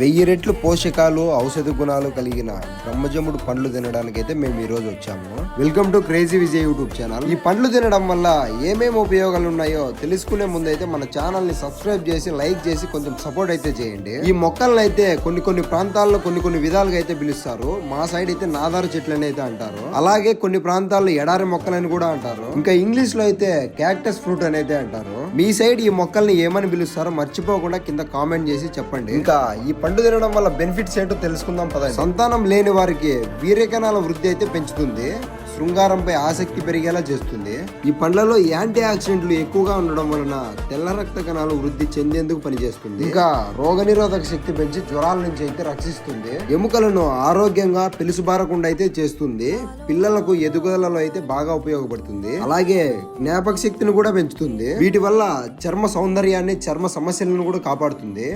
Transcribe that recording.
వెయ్యి రెట్లు పోషకాలు ఔషధ గుణాలు కలిగిన బ్రహ్మజముడు పండ్లు తినడానికి అయితే మేము ఈ రోజు వచ్చాము. Welcome to crazy Vijay YouTube channel ఈ పండ్లు తినడం వల్ల ఏమేమి ఉపయోగాలు ఉన్నాయో తెలుసుకునే ముందు అయితే మన ఛానల్ని సబ్స్క్రైబ్ చేసి లైక్ చేసి కొంచెం సపోర్ట్ అయితే చేయండి. ఈ మొక్కలను అయితే కొన్ని కొన్ని ప్రాంతాల్లో కొన్ని కొన్ని విధాలుగా అయితే పిలుస్తారు. మా సైడ్ అయితే నాదారు చెట్లని అయితే అంటారు. అలాగే కొన్ని ప్రాంతాల్లో ఎడారి మొక్కలని కూడా అంటారు. ఇంకా ఇంగ్లీష్లో అయితే క్యాక్టస్ ఫ్రూట్ అని అయితే అంటారు. మీ సైడ్ ఈ మొక్కల్ని ఏమని పిలుస్తారో మర్చిపోకుండా కింద కామెంట్ చేసి చెప్పండి. ఇంకా ఈ పండు తినడం వల్ల బెనిఫిట్స్ ఏంటో తెలుసుకుందాం పద సంతానం లేని వారికి వీర్యకణాల వృద్ధి అయితే పెంచుతుంది శృంగారంపై ఆసక్తి పెరిగేలా చేస్తుంది. ఈ పండ్లలో యాంటీ ఆక్సిడెంట్లు ఎక్కువగా ఉండడం వలన తెల్ల రక్త కణాలు వృద్ధి చెందేందుకు పనిచేస్తుంది. ఇంకా రోగనిరోధక శక్తి పెంచి జ్వరాల నుంచి అయితే రక్షిస్తుంది. ఎముకలను ఆరోగ్యంగా పిలుసుబారకుండా అయితే చేస్తుంది. పిల్లలకు ఎదుగుదలలో అయితే బాగా ఉపయోగపడుతుంది. అలాగే జ్ఞాపక శక్తిని కూడా పెంచుతుంది. వీటి వల్ల చర్మ సౌందర్యాన్ని చర్మ సమస్యలను కూడా కాపాడుతుంది.